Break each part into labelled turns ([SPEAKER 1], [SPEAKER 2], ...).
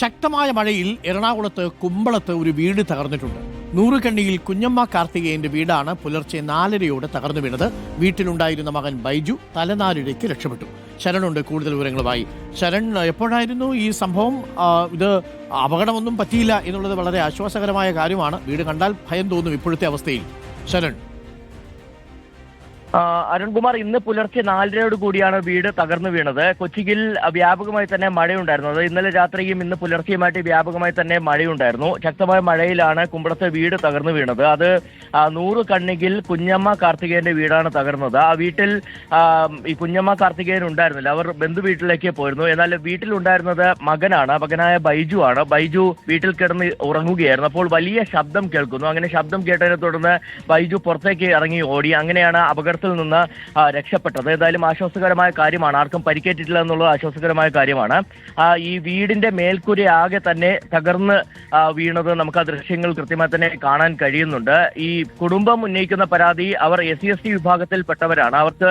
[SPEAKER 1] ശക്തമായ മഴയിൽ എറണാകുളത്ത് കുമ്പളത്ത് ഒരു വീട് തകർന്നിട്ടുണ്ട്. നൂറുകണ്ണിയിൽ കുഞ്ഞമ്മ കാർത്തികേയന്റെ വീടാണ് പുലർച്ചെ നാലരയോടെ തകർന്നു വീണത്. വീട്ടിലുണ്ടായിരുന്ന മകൻ ബൈജു തലനാരിഴയ്ക്ക് രക്ഷപ്പെട്ടു. ശരണുണ്ട് കൂടുതൽ വിവരങ്ങളുമായി. ശരൺ എപ്പോഴായിരുന്നു ഈ സംഭവം? ഇത് അപകടമൊന്നും പറ്റിയില്ല എന്നുള്ളത് വളരെ ആശ്വാസകരമായ കാര്യമാണ്. വീട് കണ്ടാൽ ഭയം തോന്നും ഇപ്പോഴത്തെ അവസ്ഥയിൽ. ശരൺ.
[SPEAKER 2] അരുൺകുമാർ ഇന്ന് പുലർച്ചെ നാലരയോട് കൂടിയാണ് വീട് തകർന്നു വീണത്. കൊച്ചിയിൽ വ്യാപകമായി തന്നെ മഴയുണ്ടായിരുന്നത് ഇന്നലെ രാത്രിയും ഇന്ന് പുലർച്ചെയുമായിട്ട് വ്യാപകമായി തന്നെ മഴയുണ്ടായിരുന്നു. ശക്തമായ മഴയിലാണ് കുമ്പളത്തെ വീട് തകർന്നു വീണത്. അത് നൂറ് കണ്ണികിൽ കുഞ്ഞമ്മ കാർത്തികേയന്റെ വീടാണ് തകർന്നത്. ആ വീട്ടിൽ ഈ കുഞ്ഞമ്മ കാർത്തികേയൻ ഉണ്ടായിരുന്നില്ല. അവർ ബന്ധു വീട്ടിലേക്ക് പോയിരുന്നു. എന്നാൽ വീട്ടിലുണ്ടായിരുന്നത് മകനാണ്. മകനായ ബൈജു ആണ്. ബൈജു വീട്ടിൽ കിടന്ന് ഉറങ്ങുകയായിരുന്നു. അപ്പോൾ വലിയ ശബ്ദം കേൾക്കുന്നു. അങ്ങനെ ശബ്ദം കേട്ടതിനെ തുടർന്ന് ബൈജു പുറത്തേക്ക് ഇറങ്ങി ഓടി. അങ്ങനെയാണ് അപകടത്തിൽ നിന്ന് രക്ഷപ്പെട്ടത്. ഏതായാലും ആശ്വാസകരമായ കാര്യമാണ്. ആർക്കും പരിക്കേറ്റിട്ടില്ല എന്നുള്ളത് ആശ്വാസകരമായ കാര്യമാണ്. ഈ വീടിന്റെ മേൽക്കൂര ആകെ തന്നെ തകർന്ന് വീണത് നമുക്ക് ആ ദൃശ്യങ്ങൾ കൃത്യമായി തന്നെ കാണാൻ കഴിയുന്നുണ്ട്. ഈ കുടുംബം ഉന്നയിക്കുന്ന പരാതി അവർ എസ് സി എസ് ടി വിഭാഗത്തിൽപ്പെട്ടവരാണ്. അവർക്ക്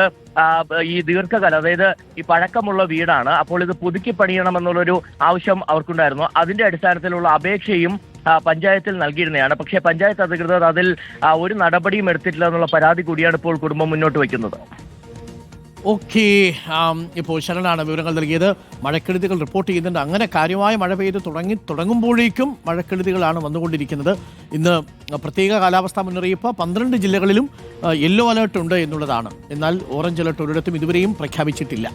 [SPEAKER 2] ഈ ദീർഘകാലം അതായത് ഈ പഴക്കമുള്ള വീടാണ്. അപ്പോൾ ഇത് പുതുക്കി പണിയണമെന്നുള്ളൊരു ആവശ്യം അവർക്കുണ്ടായിരുന്നു. അതിന്റെ അടിസ്ഥാനത്തിലുള്ള അപേക്ഷയും പഞ്ചായത്തിൽ നൽകിയിരുന്നതാണ്. പക്ഷേ പഞ്ചായത്ത് അധികൃതർ അതിൽ ഒരു നടപടിയും എടുത്തിട്ടില്ല എന്നുള്ള പരാതി കൂടിയാണ് ഇപ്പോൾ കുടുംബം മുന്നോട്ട് വയ്ക്കുന്നത്.
[SPEAKER 1] ഓക്കെ ഇപ്പോൾ ശരണാണ് വിവരങ്ങൾ നൽകിയത്. മഴക്കെടുതികൾ റിപ്പോർട്ട് ചെയ്യുന്നുണ്ട്. അങ്ങനെ കാര്യമായ മഴ പെയ്ത് തുടങ്ങി തുടങ്ങുമ്പോഴേക്കും മഴക്കെടുതികളാണ് വന്നുകൊണ്ടിരിക്കുന്നത്. ഇന്ന് പ്രത്യേക കാലാവസ്ഥാ മുന്നറിയിപ്പ് പന്ത്രണ്ട് ജില്ലകളിലും യെല്ലോ അലേർട്ട് ഉണ്ട് എന്നുള്ളതാണ്. എന്നാൽ ഓറഞ്ച് അലേർട്ട് ഒരിടത്തും ഇതുവരെയും പ്രഖ്യാപിച്ചിട്ടില്ല.